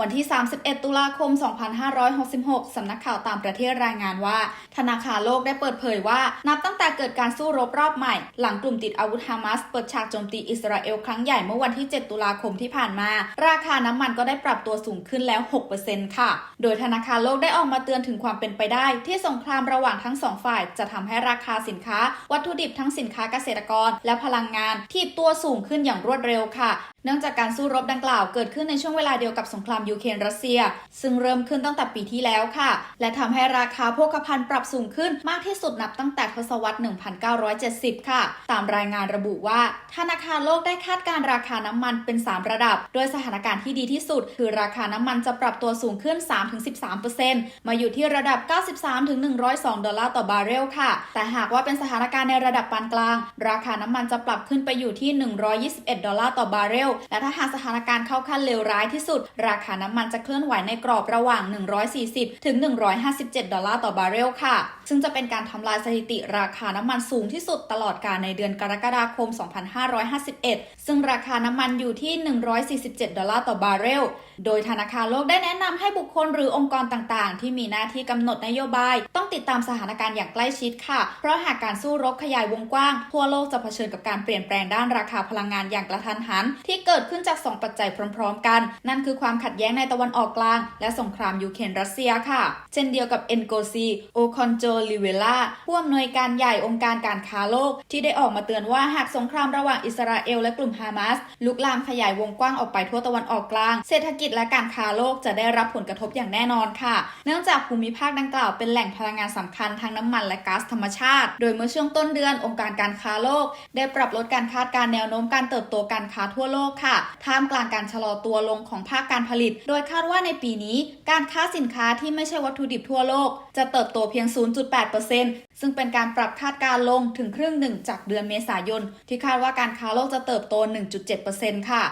วันที่ 31 ตุลาคม 2566 สำนักข่าวต่างประเทศรายงานว่า ธนาคารโลกได้เปิดเผยว่า นับตั้งแต่เกิดการสู้รบรอบใหม่ หลังกลุ่มติดอาวุธฮามาสเปิดฉากโจมตีอิสราเอลครั้งใหญ่เมื่อวันที่ 7 ตุลาคมที่ผ่านมา ราคาน้ำมันก็ได้ปรับตัวสูงขึ้นแล้ว 6%ค่ะ โดยธนาคารโลกได้ออกมาเตือนถึงความเป็นไปได้ ที่สงครามระหว่างทั้งสองฝ่าย จะทำให้ราคาสินค้า วัตถุดิบทั้งสินค้าเกษตรกร และพลังงานที่ตัวสูงขึ้นอย่างรวดเร็วค่ะ เนื่องจากการสู้รบดังกล่าวเกิดขึ้นในช่วงเวลาเดียวกับสงครามยูเครนรัสเซีย ซึ่งเริ่มขึ้นตั้งแต่ปีที่แล้วค่ะ และทำให้ราคาโภคภัณฑ์ปรับสูงขึ้นมากที่สุดนับตั้งแต่ทศวรรษ 1970 ค่ะ ตามรายงานระบุว่า ธนาคารโลกได้คาดการราคาน้ำมันเป็น 3 ระดับ โดยสถานการณ์ที่ดีที่สุด คือราคาน้ำมันจะปรับตัวสูงขึ้น 3-13%มาอยู่ที่ระดับ 93-102 ดอลลาร์ต่อบาร์เรลค่ะ แต่หากว่าเป็นสถานการณ์ในระดับปานกลาง ราคาน้ำมันจะปรับขึ้นไปอยู่ที่ 121 ดอลลาร์ต่อบาร์เรล และถ้าหากสถานการณ์เข้าขั้นเลวร้ายที่สุด ราคาน้ำมันจะเคลื่อนไหวในกรอบระหว่าง 140 ถึง 157 ดอลลาร์ต่อบาร์เรลค่ะ ซึ่งจะเป็นการทำลายสถิติราคาน้ำมันสูงที่สุดตลอดกาลในเดือนกรกฎาคม 2551 ซึ่งราคาน้ำมันอยู่ที่ 147 ดอลลาร์ต่อบาร์เรล โดยธนาคารโลกได้แนะนำให้บุคคลหรือองค์กรต่างๆ ที่มีหน้าที่กำหนดนโยบาย ต้องติดตามสถานการณ์อย่างใกล้ชิดค่ะ เพราะหากการสู้รบขยายวงกว้าง ทั่วโลกจะเผชิญกับการเปลี่ยนแปลงด้านราคาพลังงานอย่างกระทันหัน ที่เกิดขึ้นจาก 2 ปัจจัยพร้อม ๆ กัน นั่นคือความขัดแย้งในตะวันออกกลาง และสงครามยูเครนรัสเซียค่ะ เช่นเดียวกับเอ็นโกซีโอคอนโจลิเวล่าผู้อำนวยการใหญ่องค์การการค้าโลก ที่ได้ออกมาเตือนว่าหากสงครามระหว่างอิสราเอลและกลุ่มฮามาสลุกลามขยายวงกว้างออกไปทั่วตะวันออกกลาง เศรษฐกิจและการค้าโลกจะได้รับผลกระทบอย่างแน่นอนค่ะ เนื่องจากภูมิภาคดังกล่าวเป็นแหล่งพลังงานสำคัญทั้งน้ำมันและก๊าซธรรมชาติ โดยเมื่อช่วงต้นเดือนองค์การการค้าโลก ได้ปรับลดการคาดการแนวโน้มการเติบโตการค้าทั่วโลกค่ะ ท่ามกลางการชะลอตัวลงของภาคการผลิตโดยคาดว่าในปีนี้การค้าสินค้าที่ไม่ใช่วัตถุดิบทั่วโลก จะเติบโตเพียง 0.8%ซึ่งเป็นการปรับคาดการลงถึงครึ่งหนึ่งจากเดือนเมษายน ที่คาดว่าการค้าโลกจะเติบโต 1.7%ค่ะ